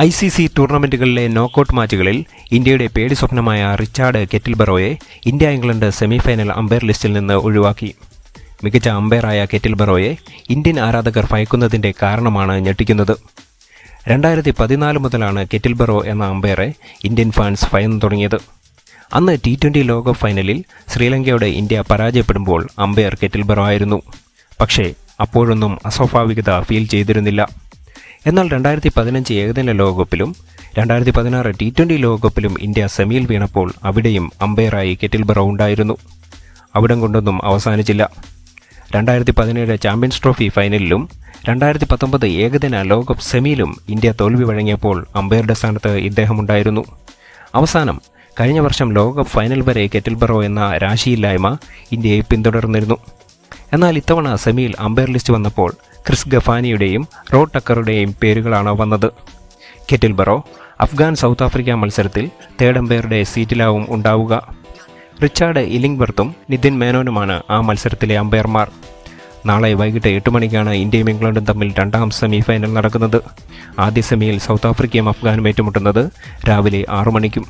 I C C ടൂർണമെന്റുകളിലെ knockout മാച്ചുകളിൽ ഇന്ത്യയുടെ പേടി സ്വപ്നമായ റിച്ചാർഡ് കെറ്റിൽബറോയെ ഇന്ത്യ ഇംഗ്ലണ്ട് സെമിഫൈനൽ അമ്പയർ ലിസ്റ്റിൽ നിന്ന് ഒഴിവാക്കി. മികച്ച അമ്പയറായ കെറ്റിൽബറോയെ ഇന്ത്യൻ ആരാധകർ ഭയക്കുന്നതിന്റെ കാരണമാണ് ഞെട്ടിക്കുന്നത്. രണ്ടായിരത്തി പതിനാല് മുതലാണ് കെറ്റിൽബറോ എന്ന അമ്പയറെ ഇന്ത്യൻ ഫാൻസ് ഭയന്നു തുടങ്ങിയത്. അന്ന് ടി ട്വന്റി ലോകകപ്പ് ഫൈനലിൽ ശ്രീലങ്കയോട് ഇന്ത്യ പരാജയപ്പെടുമ്പോൾ അമ്പയർ കെറ്റിൽബറോ ആയിരുന്നു. പക്ഷേ അപ്പോഴൊന്നും അസ്വാഭാവികത ഫീൽ ചെയ്തിരുന്നില്ല. എന്നാൽ രണ്ടായിരത്തി പതിനഞ്ച് ഏകദിന ലോകകപ്പിലും രണ്ടായിരത്തി പതിനാറ് ടി ട്വന്റി ലോകകപ്പിലും ഇന്ത്യ സെമിയിൽ വീണപ്പോൾ അവിടെയും അമ്പയറായി കെറ്റിൽ ബറോ ഉണ്ടായിരുന്നു. അവിടം കൊണ്ടൊന്നും അവസാനിച്ചില്ല. രണ്ടായിരത്തി പതിനേഴ് ചാമ്പ്യൻസ് ട്രോഫി ഫൈനലിലും രണ്ടായിരത്തി പത്തൊമ്പത് ഏകദിന ലോകകപ്പ് സെമിയിലും ഇന്ത്യ തോൽവി വഴങ്ങിയപ്പോൾ അമ്പയറുടെ സ്ഥാനത്ത് ഇദ്ദേഹമുണ്ടായിരുന്നു അവസാനം കഴിഞ്ഞ വർഷം ലോകകപ്പ് ഫൈനൽ വരെ കെറ്റിൽബറോ എന്ന രാശിയില്ലായ്മ ഇന്ത്യയെ പിന്തുടർന്നിരുന്നു. എന്നാൽ ഇത്തവണ സെമിയിൽ അമ്പയർ ലിസ്റ്റ് വന്നപ്പോൾ ക്രിസ് ഗഫാനിയുടെയും റോ ടക്കറുടെയും പേരുകളാണ് വന്നത്. കെറ്റിൽബറോ അഫ്ഗാൻ സൗത്ത് ആഫ്രിക്ക മത്സരത്തിൽ തേർഡ് അമ്പയറുടെ സീറ്റിലാവും ഉണ്ടാവുക. റിച്ചാർഡ് ഇലിംഗ്ബർത്തും നിതിൻ മേനോനുമാണ് ആ മത്സരത്തിലെ അമ്പയർമാർ നാളെ വൈകിട്ട് എട്ട് മണിക്കാണ് ഇന്ത്യയും ഇംഗ്ലണ്ടും തമ്മിൽ രണ്ടാം സെമി ഫൈനൽ നടക്കുന്നത്. ആദ്യ സെമിയിൽ സൗത്ത് ആഫ്രിക്കയും അഫ്ഗാനും ഏറ്റുമുട്ടുന്നത് രാവിലെ ആറു മണിക്കും.